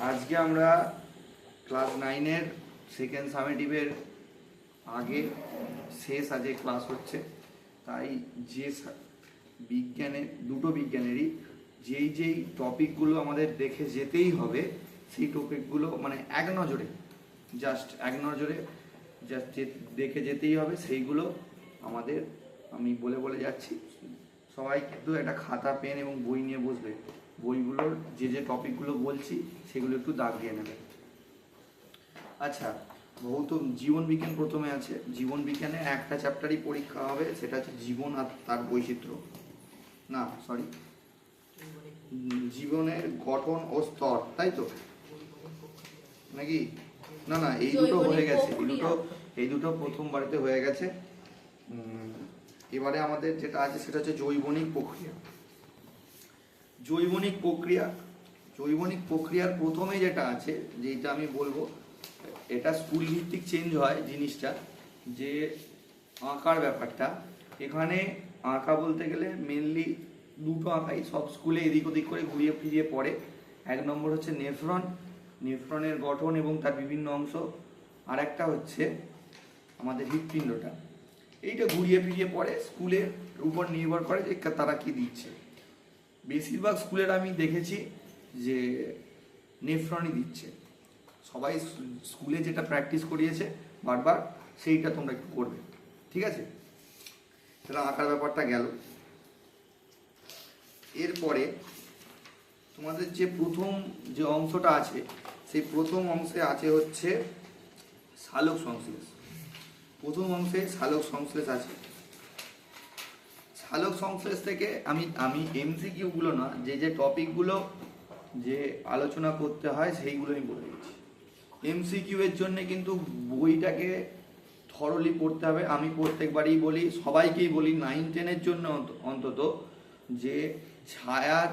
আজকে আমরা ক্লাস নাইনের সেকেন্ড সামেটিভের আগে শেষ আজকে ক্লাস হচ্ছে। তাই যে বিজ্ঞানের দুটো বিজ্ঞানেরই যেই যেই টপিকগুলো আমাদের দেখে যেতেই হবে, সেই টপিকগুলো মানে এক নজরে জাস্ট এক নজরে জাস্ট দেখে যেতেই হবে, সেইগুলো আমাদের, আমি বলে বলে যাচ্ছি। সবাই কিন্তু একটা খাতা, পেন এবং বই নিয়ে বসবে। বইগুলোর যে যে টপিকগুলো বলছি সেগুলো একটু দাগ দিয়ে নেবে। আচ্ছা ভৌত জীবন বিজ্ঞান প্রথমে আছে। জীবন বিজ্ঞানে একটা চ্যাপ্টারই পরীক্ষা হবে সেটা হচ্ছে জীবন আর তার বৈচিত্র্য। না সরি জীবনের গঠন ও স্তর তাই তো? নাকি? না না এই দুটো হয়ে গেছে এই দুটো এই দুটো প্রথম বাড়িতে হয়ে গেছে। এবারে আমাদের যেটা আছে সেটা হচ্ছে জৈবনিক প্রক্রিয়া। জৈবনিক প্রক্রিয়া, জৈবনিক প্রক্রিয়ার প্রথমে যেটা আছে, যেটা আমি বলব, এটা স্কুল ভিত্তিক চেঞ্জ হয় জিনিসটা, যে আঁকার ব্যাপারটা। এখানে আঁকা বলতে গেলে মেনলি দুটো আঁকাই, সব স্কুলে এদিক ওদিক করে ঘুরিয়ে ফিরিয়ে পড়ে। এক নম্বর হচ্ছে নেফ্রন, নেফ্রনের গঠন এবং তার বিভিন্ন অংশ। আর একটা হচ্ছে আমাদের হৃৎপিণ্ডটা। এইটা ঘুরিয়ে ফিরিয়ে পড়ে স্কুলের উপর নির্ভর করে যে তারা কি দিচ্ছে। বেশিরভাগ স্কুলের আমি দেখেছি যে নেফ্রনই দিচ্ছে। সবাই স্কুলে যেটা প্র্যাকটিস করিয়েছে বারবার, সেইটা তোমরা একটু করবে। ঠিক আছে? সেটা আঁকার ব্যাপারটা গেল। এরপরে তোমাদের যে প্রথম যে অংশটা আছে, সেই প্রথম অংশে আছে হচ্ছে সালোক সংশ্লেষ প্রথম অংশে সালোক সংশ্লেষ আছে। সালোক সংশ্লেষ থেকে আমি আমি এমসিকিউ গুলো না, যে যে টপিকগুলো যে আলোচনা করতে হয় সেইগুলো আমি বলে দিচ্ছি। এমসিকিউ এর জন্য কিন্তু বইটাকে থরলি পড়তে হবে। আমি প্রত্যেকবারই বলি, সবাইকেই বলি নাইন টেনের জন্য অন্ত- অন্তত যে ছায়ার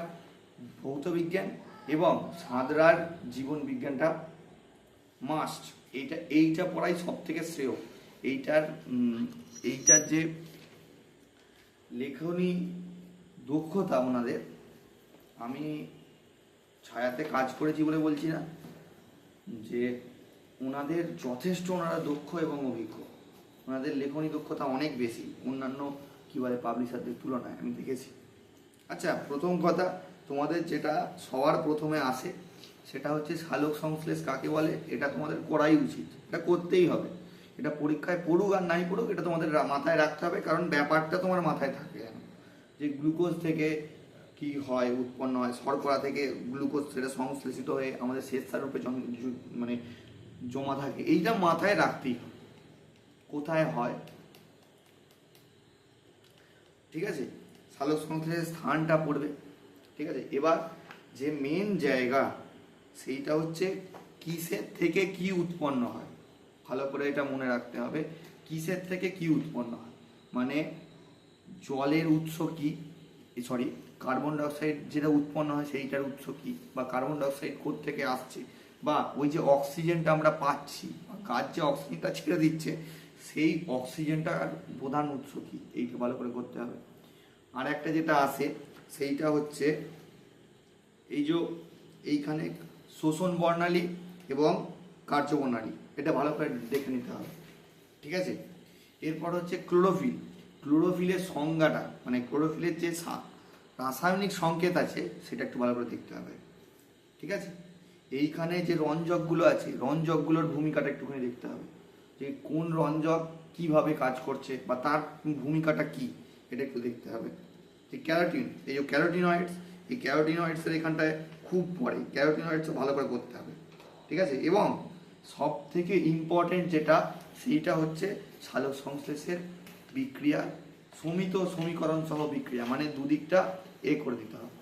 ভৌতবিজ্ঞান এবং সাঁতরার জীবন বিজ্ঞানটা মাস্ট এইটা এইটা পড়াই সব থেকে শ্রেয়। এইটার এইটার যে লেখনী দক্ষতা ওনাদের। আমি ছায়াতে কাজ করেছি বলে বলছি না, যে ওনাদের যথেষ্ট ওনারা দক্ষ এবং অভিজ্ঞ। ওনাদের লেখনী দক্ষতা অনেক বেশি, অন্যান্য কী বলে পাবলিশারদের তুলনায় আমি দেখেছি। আচ্ছা প্রথম কথা তোমাদের যেটা সবার প্রথমে আসে, সেটা হচ্ছে শালক সংশ্লেষ কাকে বলে? এটা তোমাদের করাই উচিত, এটা করতেই হবে। এটা পরীক্ষায় পড়ুক আর নাই পড়ুক, এটা তোমাদের মাথায় রাখতে হবে, কারণ ব্যাপারটা তোমার মাথায় থাকবে যেন যে গ্লুকোজ থেকে কি হয়, উৎপন্ন হয়, শর্করা থেকে গ্লুকোজ সেটা সংশ্লেষিত হয়ে আমাদের শ্বেতসার রূপে জন- মানে জমা থাকে, এইটা মাথায় রাখতেই হবে। কোথায় হয়? ঠিক আছে? সালোক সংশ্লেষের স্থানটা পড়বে। ঠিক আছে? এবার যে মেন জায়গা, সেইটা হচ্ছে কিসের থেকে কি উৎপন্ন হয়? ভালো করে এটা মনে রাখতে হবে। কিসের থেকে কি উৎপন্ন হয়? মানে জলের উৎস কি? সরি কার্বন ডাইঅক্সাইড যেটা উৎপন্ন হয় সেইটার উৎস কি? বা কার্বন ডাইঅক্সাইড থেকে আসছে? বা ওই যে অক্সিজেনটা আমরা পাচ্ছি গাছ যে অক্সিজেনটা ছেড়ে দিচ্ছে, সেই অক্সিজেনটার প্রধান উৎস কি? এইটা ভালো করে করতে হবে। আর একটা যেটা আছে, সেইটা হচ্ছে এই যে এইখানে শোষণ বর্ণালী এবং কার্যবর্ণালী এটা ভালো করে দেখে নিতে হবে। ঠিক আছে? এরপর হচ্ছে ক্লোরোফিল। ক্লোরোফিলের সংজ্ঞাটা মানে ক্লোরোফিলের যে রাসায়নিক সংকেত আছে, সেটা একটু ভালো করে দেখতে হবে। ঠিক আছে? এইখানে যে রঞ্জকগুলো আছে, রঞ্জকগুলোর ভূমিকাটা একটুখানি দেখতে হবে। যে কোন রঞ্জক কীভাবে কাজ করছে বা তার ভূমিকাটা কি, এটা একটু দেখতে হবে। যে ক্যারোটিন, এই যে ক্যারোটিনয়েডস, এই ক্যারোটিনয়েডসের এখানটায় খুব পড়ে। ক্যারোটিনয়েডসও ভালো করে করতে হবে। ঠিক আছে? এবং সব থেকে ইম্পর্টেন্ট যেটা, সেইটা হচ্ছে সালোক সংশ্লেষের বিক্রিয়া, সমিত সমীকরণ সহ বিক্রিয়া মানে দুদিকটা এ করে দিতে হবে।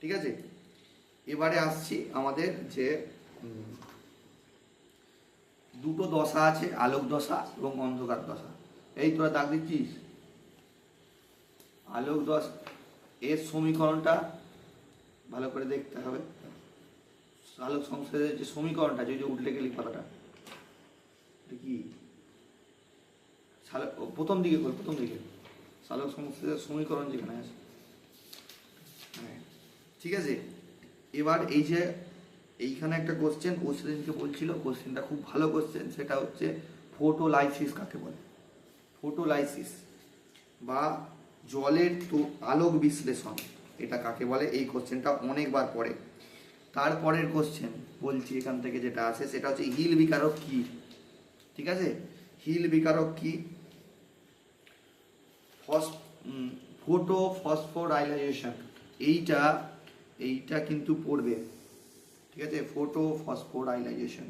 ঠিক আছে? এবারে আসছি আমাদের যে দুটো দশা আছে, আলোক দশা এবং অন্ধকার দশা। এই তোরা দাগ দিচ্ছিস? আলোক দশ, এর সমীকরণটা ভালো করে দেখতে হবে। আলোক সংশ্লেষের যে সমীকরণটা, যে উঠলে গেলি কথাটা কি? প্রথম দিকে কর, প্রথম দিকে। সালোক সংশ্লেষের সমীকরণ যেখানে আছে। হ্যাঁ ঠিক আছে? এবার এই যে এইখানে একটা কোশ্চেন সেদিনকে বলছিল কোশ্চেনটা খুব ভালো কোশ্চেন সেটা হচ্ছে ফোটোলাইসিস কাকে বলে? ফোটোলাইসিস বা জলের আলোক বিশ্লেষণ, এটা কাকে বলে? এই কোশ্চেনটা অনেকবার পড়ে। তারপরের কোশ্চেন বলছি এখান থেকে যেটা আছে, সেটা হচ্ছে হিল বিকারক কি? ঠিক আছে? হিল বিকারক কি? ফোটো ফসফোরাইলাইজেশন এইটা এইটা কিন্তু পড়বে। ঠিক আছে? ফোটো ফসফোরাইলাইজেশন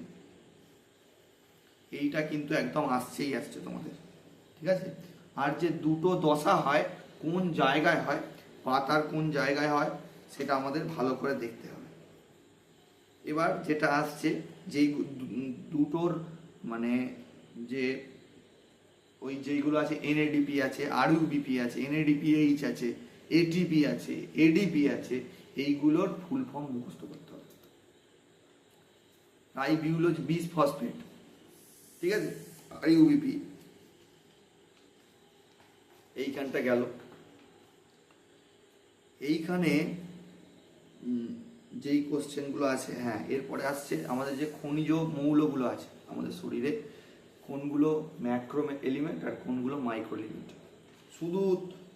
এইটা কিন্তু একদম আসছেই আসছে তোমাদের। ঠিক আছে? আর যে দুটো দশা হয়, কোন জায়গায় হয়, পাতার কোন জায়গায় হয়, সেটা আমাদের ভালো করে দেখতে হবে। এবার যেটা আসছে, যেই দুটোর মানে যে ওই যেইগুলো আছে এনএডিপি আছে আর আরইউবিপি আছে এনএডিপিএইচ আছে এটিপি আছে এডিপি আছে, এইগুলোর ফুল ফর্ম মুখস্থ করতে হবে। রাইবিউলোজ বিস ফসফেট ঠিক আছে? আরইউবিপি এইখানটা গেল। এইখানে যেই কোশ্চেনগুলো আছে হ্যাঁ এরপরে আসছে আমাদের যে খনিজ মৌলগুলো আছে আমাদের শরীরে, কোনগুলো ম্যাক্রো এলিমেন্ট আর কোনগুলো মাইক্রো এলিমেন্ট শুধু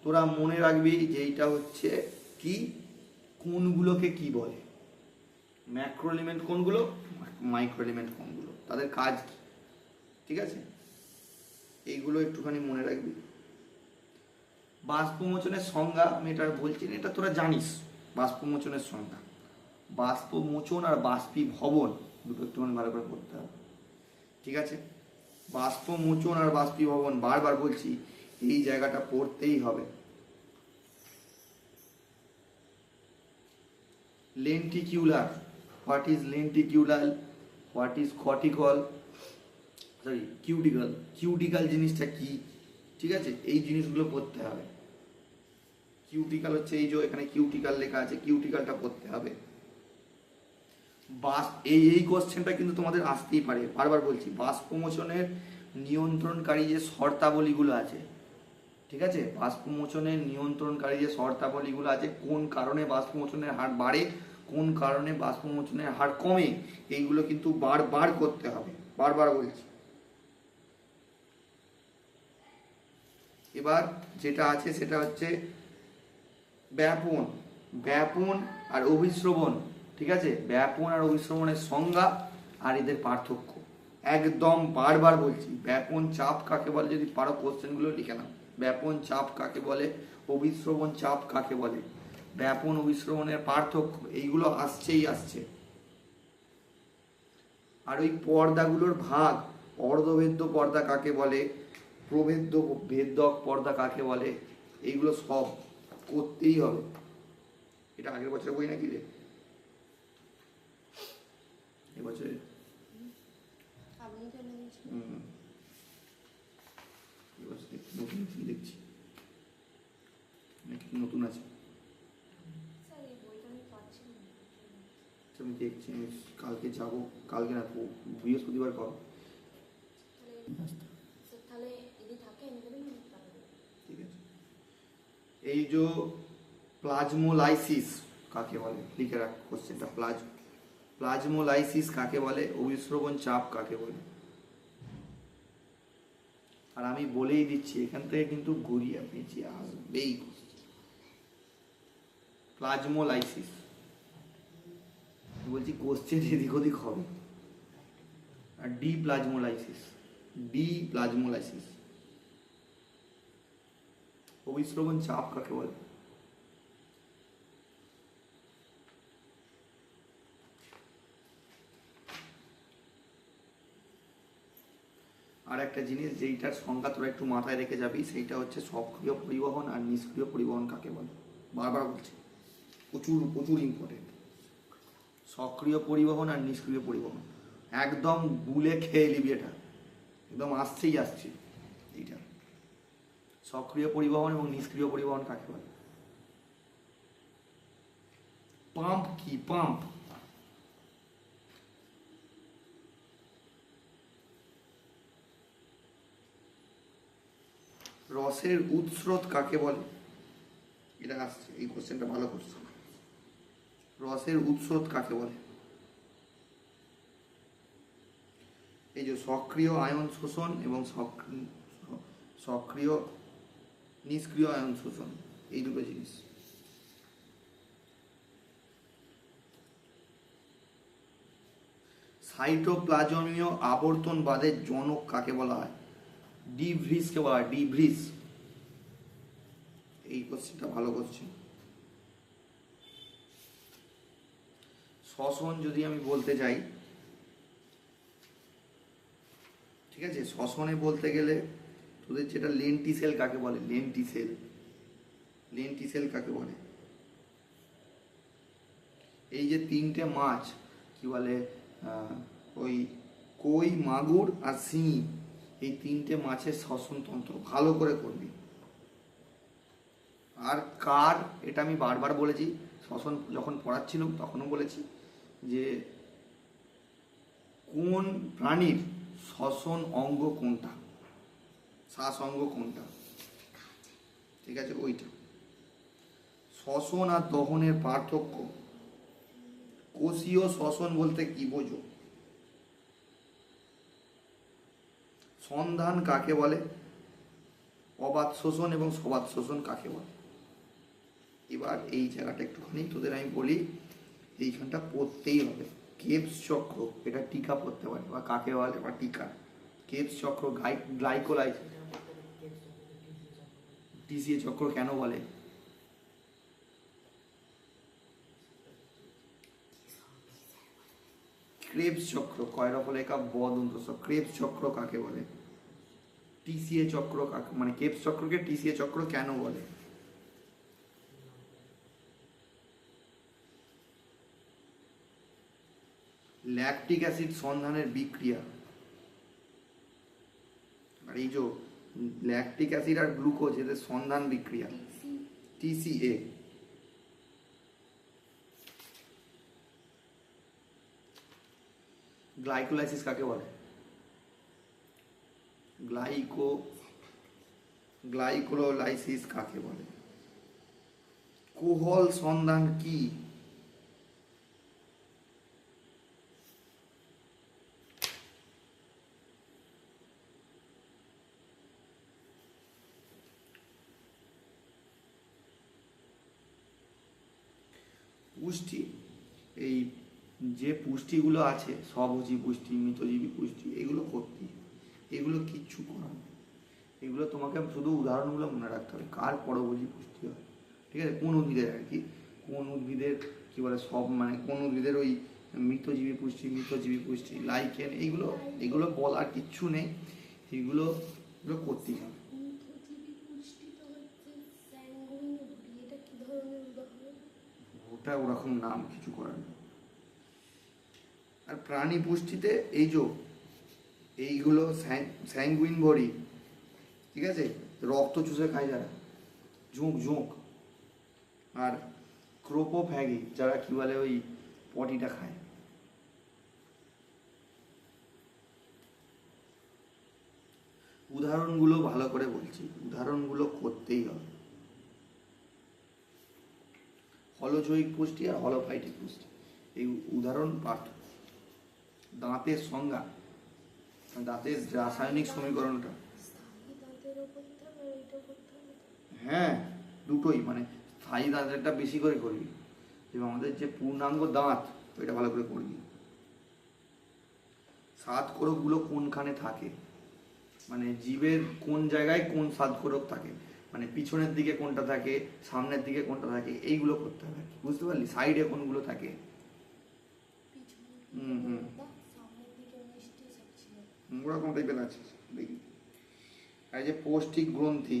তোরা মনে রাখবি যে এইটা হচ্ছে কি, কোনগুলোকে কি বলে? ম্যাক্রো এলিমেন্ট কোনগুলো মাইক্রো এলিমেন্ট কোনগুলো? তাদের কাজ কি? ঠিক আছে? এইগুলো একটুখানি মনে রাখবি। বাষ্পমোচনের সংজ্ঞা আমি এটা বলছি না, এটা তোরা জানিস, বাষ্পমোচনের সংজ্ঞা। বাষ্পমোচন আর বাষ্পীভবন দুটো একটুখানি ভালো করে পড়তে হবে। ঠিক আছে? বাষ্পমোচন আর বাষ্পীভবন বারবার বলছি, এই জায়গাটা পড়তেই হবে। Lenticular what is lenticular what is cuticle sorry cuticle cuticle জিনিসটা কি? ঠিক আছে? এই জিনিসগুলো পড়তে হবে। কিউটিকাল হচ্ছে এই যে এখানে কিউটিকাল লেখা আছে কিউটিকালটা পড়তে হবে। বাস, এই এই কোশ্চেনটা কিন্তু তোমাদের আসতেই পারে। বারবার বলছি বাষ্পমোচনের নিয়ন্ত্রণকারী যে শর্তাবলীগুলো আছে, ঠিক আছে? বাষ্পমোচনের নিয়ন্ত্রণকারী যে শর্তাবলীগুলো আছে, কোন কারণে বাষ্পমোচনের হার বাড়ে, কোন কারণে বাষ্পমোচনের হার কমে, এইগুলো কিন্তু বারবার করতে হবে। বারবার বলছি। এবার যেটা আছে সেটা হচ্ছে ব্যাপন ব্যাপন আর অভিশ্রবণ। ঠিক আছে? ব্যাপন আর অভিশ্রবণের সংজ্ঞা আর এদের পার্থক্য। একদম বারবার বলছি, ব্যাপন চাপ কাকে বলে? যদি পারো কোশ্চেনগুলো লিখে নাও। ব্যাপন চাপ কাকে বলে? অভিশ্রবণ চাপ কাকে বলে? ব্যাপন অভিশ্রবণের পার্থক্য, এইগুলো আসছেই আসছে। আর ওই পর্দাগুলোর ভাগ অর্ধভেদ্য পর্দা কাকে বলে? প্রভেদ্য ভেদক পর্দা কাকে বলে? এইগুলো সব করতেই হবে। এটা আগের বছরের বই নাকি রে? নতুন কি দেখছি? নাকি নতুন আছে? আমি দেখছি আমি কালকে যাব? কালকে না বৃহস্পতিবার কর। ঠিক আছে। এই যে প্লাজমোলাইসিস কাকে বলে? লিখে রাখ কোশ্চেনটা প্লাজ প্লাজমোলাইসিস কাকে বলে? অভিশ্রবণ চাপ কাকে বলে? আর আমি বলেই দিচ্ছি, এখান থেকে কিন্তু গড়িয়ে যে আসবেই। প্লাজমোলাইসিস। বলছি কোশ্চেন এদিক ওদিক হবে। আর ডি প্লাজমোলাইসিস। ডি প্লাজমোলাইসিস। অবিশ্রবণ চাপ কাকে বলে? আর একটা জিনিস, যেইটার সংজ্ঞা তোরা একটু মাথায় রেখে যাবি, সেইটা হচ্ছে সক্রিয় পরিবহন আর নিষ্ক্রিয় পরিবহন কাকে বলে? বারবার বলছি। প্রচুর প্রচুর ইম্পর্টেন্ট সক্রিয় পরিবহন আর নিষ্ক্রিয় পরিবহন। একদম গুলে খেয়ে নিবি এটা। একদম আসছেই আসছে এইটা। সক্রিয় পরিবহন এবং নিষ্ক্রিয় পরিবহন কাকে বলে? পাম্প কি? পাম্প। রসের উৎস্রোত কাকে বলে? এটা আসছে, এই কোশ্চেনটা ভালো কোশ্চেন রসের উৎস্রোত কাকে বলে? এই যে সক্রিয় আয়ন শোষণ এবং সক্রি- সক্রিয় নিষ্ক্রিয় আয়ন শোষণ, এই দুটো জিনিস। সাইটোপ্লাজমীয় আবর্তন আবর্তনবাদের জনক কাকে বলা হয়? ডিভ্রিসকে বলা হয় ডিভ্রিস এই কোশ্চেনটা ভালো কোশ্চেন শ্বসন যদি আমি বলতে যাই, ঠিক আছে? শ্বসনে বলতে গেলে তোদের যেটা লেন্টিসেল কাকে বলে? লেন্টিসেল লেন্টিসেল কাকে বলে? এই যে তিনটে মাছ, কি বলে ওই কই, মাগুর আর শিঙি। এই তিনটে মাছের শ্বসনতন্ত্র ভালো করে করবি। আর কার, এটা আমি বারবার বলেছি, শ্বসন যখন পড়াচ্ছিলাম তখনও বলেছি যে কোন প্রাণীর শ্বসন অঙ্গ কোনটা? শ্বাস অঙ্গ কোনটা? ঠিক আছে, ওইটা। শ্বসন আর দহনের পার্থক্য। কোষীয় শ্বসন বলতে কি বোঝো? সন্ধান কাকে বলে? অবাধ শোষণ এবং সবাদ শোষণ কাকে বলে? এবার এই জায়গাটা একটুখানি তোদের আমি বলি, এইখানটা পড়তেই হবে। কেপস চক্র, এটা টিকা পড়তে পারে, বা কাকে বলে? বা টিকা। কেপস চক্র গ্লাইকোলাইজ টিসিএ চক্র কেন বলে? ক্রেবস চক্র কয়রফলেখা বদন্ত ক্রেবস চক্র কাকে বলে? টিসিএ চক্র মানে কেপস চক্রকে টিসিএ চক্র কেন বলে? ল্যাকটিক অ্যাসিড সন্ধানের বিক্রিয়া। আর এই যে ল্যাকটিক অ্যাসিড আর গ্লুকোজ এদের সন্ধান বিক্রিয়া। টিসিএ গ্লাইকোলাইসিস কাকে বলে? গ্লাইকো গ্লাইকোলাইসিস কাকে বলে? কোহল সন্ধান কি? পুষ্টি, এই যে পুষ্টিগুলো আছে স্বভোজী পুষ্টি, মৃতজীবী পুষ্টি, এগুলো করতে এগুলো কিচ্ছু করার নেই। এগুলো তোমাকে শুধু উদাহরণগুলো মনে রাখতে হবে। কার পরভোজী পুষ্টি হয়? ঠিক আছে? কোন উদ্ভিদের আর কি? কোন উদ্ভিদের কি বলে সব মানে কোন উদ্ভিদের ওই মৃতজীবী পুষ্টি মৃতজীবী পুষ্টি লাইকেন এইগুলো এগুলো বলার কিচ্ছু নেই। এগুলো এগুলো করতেই হবে। ওটা ওরকম নাম কিছু করার নেই। আর প্রাণী পুষ্টিতে এই যে এইগুলো স্যাঙ্গুইন বডি, ঠিক আছে? রক্ত চুষে খায় যারা। ঝোঁক ঝোঁক। আর ক্রোপোফ্যাগি, যারা কি বলে ওই পটিটা খায়। উদাহরণগুলো ভালো করে বলছি। উদাহরণগুলো করতেই হবে। হলজৈবিক পুষ্টি আর হলোফাইটিক পুষ্টি। এই উদাহরণ পাঠ দাঁতের সংজ্ঞা। দাঁতের রাসায়নিক সমীকরণটা। হ্যাঁ দুটোই মানে স্থায়ী দাঁতেরটা বেশি করে করবি। এবং আমাদের যে পূর্ণাঙ্গ দাঁত ওইটা ভালো করে করবি। সাত কোরকগুলো কোনখানে থাকে? মানে জীবের কোন জায়গায় কোন সাত কোরক থাকে? মানে পিছনের দিকে কোনটা থাকে সামনের দিকে কোনটা থাকে এইগুলো করতে হবে বুঝতে পারলি? সাইডে কোনগুলো থাকে? হুম, হুম। দাঁত, সামনের দিকে মিষ্টি সবছিল ওরকম টাইপের আছে দেখি আর এই যে পৌষ্টিক গ্রন্থি,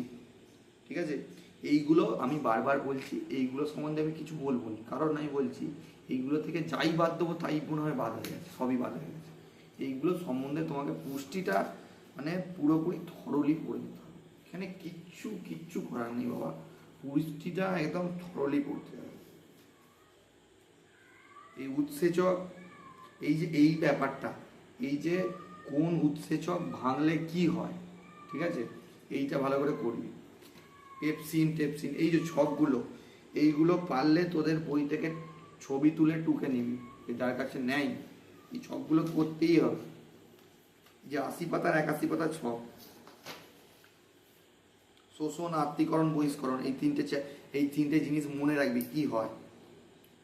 ঠিক আছে? এইগুলো আমি বারবার বলছি, এইগুলো সম্বন্ধে আমি কিছু বলব না। কারণ আমি বলছি, এইগুলো থেকে যাই বাদ দেবো, তাই মনে হয় বাদ হয়ে গেছে, সবই বাদ হয়ে গেছে। এইগুলো সম্বন্ধে তোমাকে পুষ্টিটা মানে পুরোপুরি থরলি পড়ে নিতে হবে। এখানে কিচ্ছু কিচ্ছু করার নেই বাবা। পুষ্টিটা একদম থরলি পড়তে হবে। এই উৎসেচক, এই যে, এই ব্যাপারটা, এই যে কোন উৎসেচক ভাঙলে কি হয়? ঠিক আছে? এইটা ভালো করে করবি। পেপসিন, টেপসিন, এই যে ছকগুলো, এইগুলো পারলে তোদের বই থেকে ছবি তুলে টুকে নিবি। যার কাছে নেয় এই ছকগুলো করতেই হবে। যে আশি পাতার একাশি পাতার ছক। শোষণ, আত্মীকরণ, বহিষ্করণ, এই তিনটে এই তিনটে জিনিস মনে রাখবি কি হয়?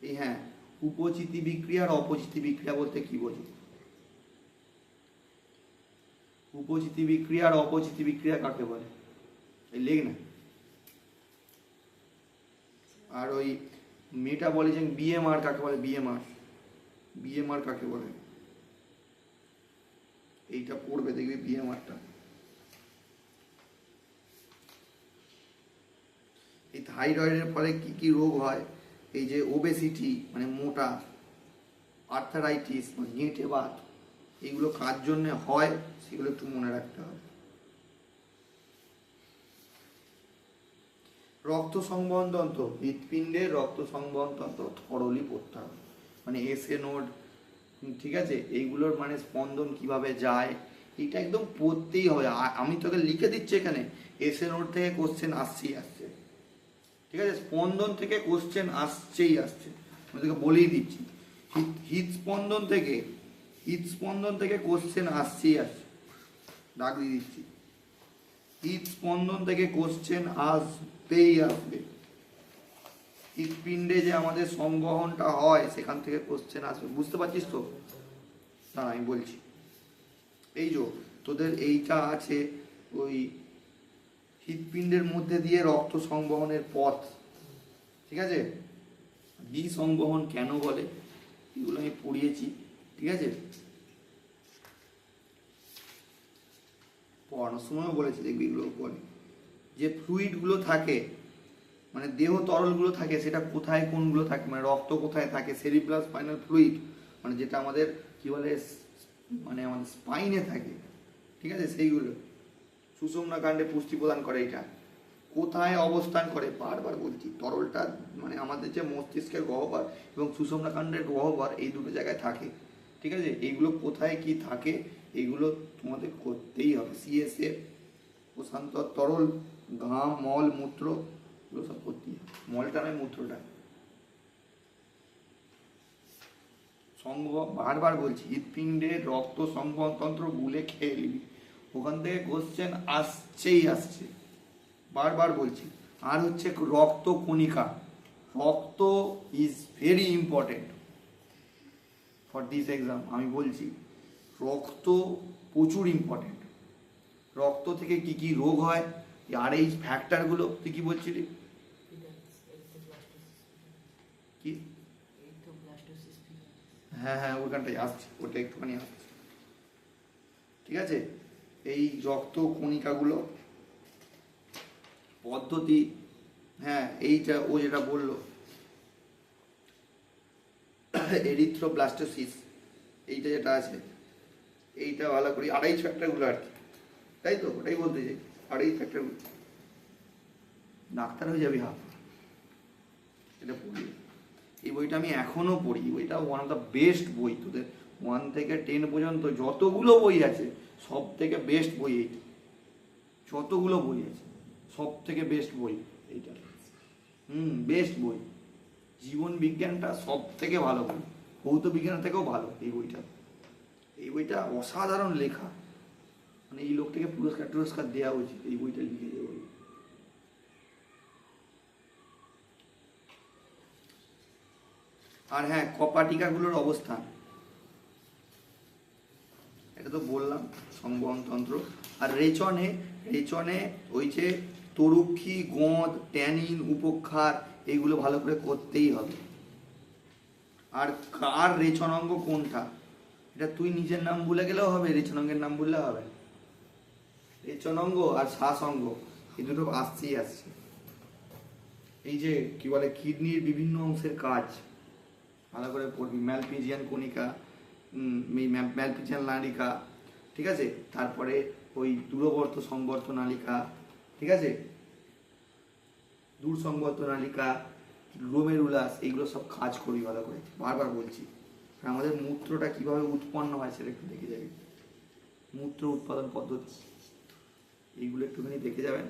এই হ্যাঁ উপচিতি বিক্রিয়া আর অপচিতি বিক্রিয়া বলতে কি বোঝো? উপচিতি বিক্রিয়া আর অপচিতি বিক্রিয়া কাকে বলে? এই লেখ না। আর ওই মেটাবলিজম বিএমআর কাকে বলে? বিএমআর বিএমআর কাকে বলে? এইটা পড়বে, দেখবি বিএমআরটা এই থাইরয়েডের ফলে কি কি রোগ হয়? এই যে ওবেসিটি মানে মোটা আর্থারাইটিস মানে গেঁটে বাত এগুলো কার জন্য হয়, সেগুলো একটু মনে রাখতে হবে। রক্ত সংবহন তন্ত্র হৃৎপিণ্ডের রক্ত সংবহন থরলি পড়তে হবে। মানে এসএ নোড ঠিক আছে? এইগুলোর মানে স্পন্দন কীভাবে যায়, এটা একদম পড়তেই হবে। আমি তোকে লিখে দিচ্ছি এখানে এসএ নোড থেকে কোশ্চেন আসছেই আসছে। ঠিক আছে? স্পন্দন থেকে কোশ্চেন আসছেই আসছে। আমি তোকে বলেই দিচ্ছি। হৃদ হৃদস্পন্দন থেকে হৃদস্পন্দন থেকে কোশ্চেন আসছে। ডাক দিয়ে দিচ্ছি। হৃদস্পন্দন থেকে কোশ্চেন আসবেই আসবে। হৃদপিণ্ডে যে আমাদের সংবহনটা হয়, সেখান থেকে কোশ্চেন আসবে। বুঝতে পারছিস তো? না, আমি বলছি। এই যে, তোদের এইটা আছে ওই হৃদপিণ্ডের মধ্যে দিয়ে রক্ত সংবহনের পথ। ঠিক আছে? বি সংবহন কেন বলে? এগুলো আমি পড়িয়েছি। ঠিক আছে? পড়ানোর সময়ও বলেছি, দেখবি এগুলো বলে যে ফ্লুইডগুলো থাকে মানে দেহ তরলগুলো থাকে, সেটা কোথায়, কোনগুলো থাকে মানে রক্ত কোথায় থাকে সেরিপ্লাস স্পাইনাল ফ্লুইড মানে যেটা আমাদের, কি বলে মানে আমাদের স্পাইনে থাকে, ঠিক আছে? সেইগুলো। সুষমনা কাণ্ডে পুষ্টি প্রদান করে এটা। কোথায় অবস্থান করে? বারবার বলছি, তরলটা মানে আমাদের যে মস্তিষ্কের গহ্বর এবং সুষুম্না কাণ্ডের গহ্বর এই দুটো জায়গায় থাকে। ঠিক আছে? এইগুলো কোথায় কি থাকে এগুলো তোমাদের করতেই হবে। সিএসএ প্রশান্ত, তরল ঘাম মল, মূত্র, এগুলো সব করতেই হবে। মলটা নয়, মূত্রটা। সংবহ বারবার বলছি হৃৎপিণ্ডের রক্ত সংবহনতন্ত্র গুলে খেয়ে নিবি। ওখান থেকে কোশ্চেন আসছেই আসছে। বারবার বলছি। আর হচ্ছে রক্ত কণিকা। রক্ত is very important for this exam আমি বলছি, রক্ত প্রচুর ইম্পর্টেন্ট রক্ত থেকে কি কি রোগ হয় আর এই ফ্যাক্টরগুলো তুই কি বলছিলি? কি? হ্যাঁ হ্যাঁ ওইখানটায় আসছে, ওটা একটুখানি আসছে। ঠিক আছে? এই রক্ত কণিকাগুলো, পদ্ধতি হ্যাঁ এইটা ও যেটা বলল এরিথ্রোব্লাস্টোসিস এইটা যেটা আছে, এইটা ভালো করি আড়াই ফ্যাক্টরগুলো আর কি, তাই তো? ওটাই বলতে চাই, আড়াই ফ্যাক্টরগুলো ডাক্তার হয়ে যাবি হাফ এটা পড়ি এই বইটা আমি এখনও পড়ি বইটা ওয়ান অফ দ্য বেস্ট বই, তোদের ওয়ান থেকে টেন পর্যন্ত যতগুলো বই আছে সব থেকে বেস্ট বই এইটা। যতগুলো বই আছে সব থেকে বেস্ট বই এইটা। হুম বেস্ট বই। জীবন বিজ্ঞানটা সব থেকে ভালো বই। ভৌত বিজ্ঞানের থেকেও ভালো এই বইটা। এই বইটা অসাধারণ লেখা। মানে এই লোকটাকে পুরস্কার টুরস্কার দেওয়া উচিত এই বইটা লিখে যে বই। আর হ্যাঁ কপাটিকাগুলোর অবস্থান এটা তো বললাম, সংবহনতন্ত্র। আর রেচনে রেচনে ওই যে তরুক্ষী, গঁদ, ট্যানিন, উপক্ষার এইগুলো ভালো করে করতেই হবে। আর কার রেচনাঙ্গ কোনটা? এটা তুই নিজের নাম ভুলে গেলেও হবে, রেচনাঙ্গের নাম বললে হবে না। রেচনাঙ্গ আর শ্বাসঙ্গ এই দুটো আসছেই আসছে। এই যে কি বলে, কিডনির বিভিন্ন অংশের কাজ। ভালো করে পড়বি, ম্যালপিজিয়ান কণিকা ম্যালপিজিয়ান নালিকা ঠিক আছে? তারপরে ওই দূরবর্ত সংবর্ত নালিকা ঠিক আছে? দূর সংবর্ত নালিকা রোমের উল্লাস এইগুলো সব কাজ করবি ভালো করে। বারবার বলছি। আমাদের মূত্রটা কীভাবে উৎপন্ন হয় সেটা একটু দেখে যাবি। মূত্র উৎপাদন পদ্ধতি। এইগুলো একটুখানি দেখে যাবেন।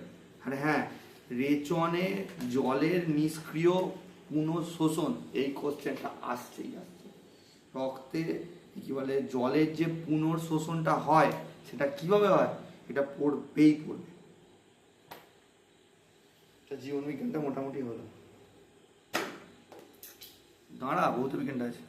আর হ্যাঁ রেচনে জলের নিষ্ক্রিয় পুনঃশোষণ, এই কোশ্চেনটা আসছেই, আসছে। রক্তে কি বলে, জলের যে পুনর্শোষণটা হয়, সেটা কীভাবে হয়? এটা পড়বেই পড়বে। তা জীবন বিজ্ঞানটা মোটামুটি হলো। দাঁড়া বহুত বিজ্ঞানটা আছে।